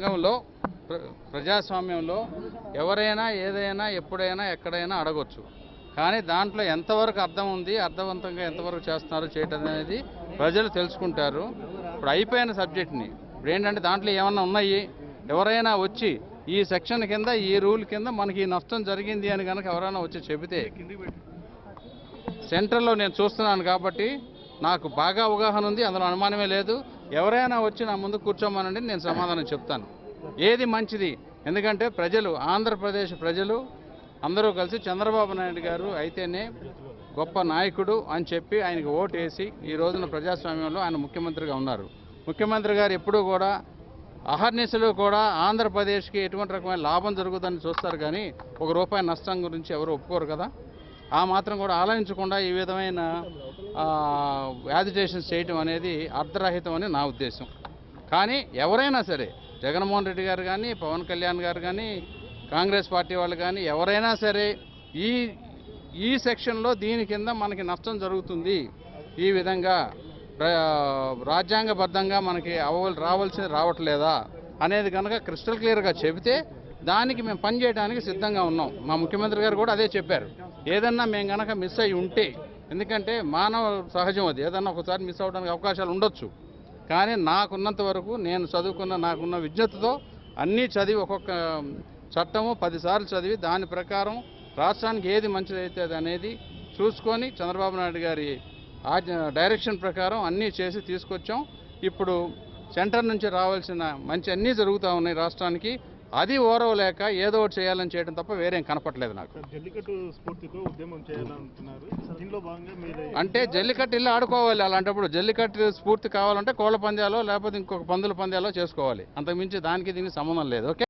రంగంలో ప్ర- ప్రజాస్వామ్యంలో ఎవరైనా ఏదైనా ఎప్పుడైనా ఎక్కడైనా అడగొచ్చు. కానీ దాంట్లో ఎంతవరకు అర్థం ఉంది అర్థవంతంగా ఎంతవరకు చేస్తున్నారు చేయటం అనేది ప్రజలు తెలుసుకుంటారు. ఇప్పుడు అయిపోయిన సబ్జెక్ట్ని ఇప్పుడు ఏంటంటే దాంట్లో ఏమన్నా ఉన్నాయి? ఎవరైనా వచ్చి ఈ సెక్షన్ కింద ఈ రూల్ కింద మనకి ఈ నష్టం జరిగింది అని కనుక ఎవరైనా వచ్చి చెబితే సెంటర్లో నేను చూస్తున్నాను కాబట్టి నాకు బాగా అవగాహన ఉంది అందులో అనుమానమే లేదు. ఎవరైనా వచ్చి నా ముందు కూర్చోమనండి నేను సమాధానం చెప్తాను. ఏది మంచిది? ఎందుకంటే ప్రజలు ఆంధ్రప్రదేశ్ ప్రజలు అందరూ కలిసి చంద్రబాబు నాయుడు గారు అయితేనే గొప్ప నాయకుడు అని చెప్పి ఆయనకి ఓటు వేసి ఈ రోజున ప్రజాస్వామ్యంలో ఆయన ముఖ్యమంత్రిగా ఉన్నారు. ముఖ్యమంత్రి గారు ఎప్పుడూ కూడా అహర్నిశలు కూడా ఆంధ్రప్రదేశ్కి ఎటువంటి రకమైన లాభం జరుగుతుందని చూస్తారు కానీ ఒక రూపాయి నష్టం గురించి ఎవరు ఒప్పుకోరు కదా. ఆ మాత్రం కూడా ఆలోచించకుండా ఈ విధమైన యాజిటేషన్స్ చేయటం అనేది అర్ధరహితం అని నా ఉద్దేశం. కానీ ఎవరైనా సరే జగన్మోహన్ రెడ్డి గారు కానీ పవన్ కళ్యాణ్ గారు కానీ కాంగ్రెస్ పార్టీ వాళ్ళు కానీ ఎవరైనా సరే ఈ ఈ సెక్షన్లో దీని కింద మనకి నష్టం జరుగుతుంది. ఈ విధంగా రాజ్యాంగబద్ధంగా మనకి అవ రావాల్సింది రావట్లేదా అనేది కనుక క్రిస్టల్ క్లియర్గా చెబితే దానికి మేము పని చేయడానికి సిద్ధంగా ఉన్నాం. మా ముఖ్యమంత్రి గారు కూడా అదే చెప్పారు. ఏదన్నా మేము కనుక మిస్ అయ్యి ఉంటే ఎందుకంటే మానవ సహజం అది. ఏదన్నా ఒకసారి మిస్ అవ్వడానికి అవకాశాలు ఉండొచ్చు. కానీ నాకున్నంత వరకు నేను చదువుకున్న నాకున్న విజ్ఞతతో అన్నీ చదివి ఒక్కొక్క చట్టము పదిసార్లు చదివి దాని ప్రకారం రాష్ట్రానికి ఏది మంచిదైతే అనేది చూసుకొని చంద్రబాబు నాయుడు గారి డైరెక్షన్ ప్రకారం అన్నీ చేసి తీసుకొచ్చాం. ఇప్పుడు సెంటర్ నుంచి రావాల్సిన మంచి అన్నీ జరుగుతూ ఉన్నాయి రాష్ట్రానికి. అది ఓరవలేక ఏదో ఒకటి చేయాలని చేయడం తప్ప వేరేం కనపట్లేదు నాకు. అంటే జల్లికట్టు ఇల్లు ఆడుకోవాలి అలాంటప్పుడు జల్లికట్టు స్ఫూర్తి కావాలంటే కోళ్ళ పందాలో లేకపోతే ఇంకొక పందుల పందాలో చేసుకోవాలి. అంతకుమించి దానికి దీనికి సంబంధం లేదు. ఓకే?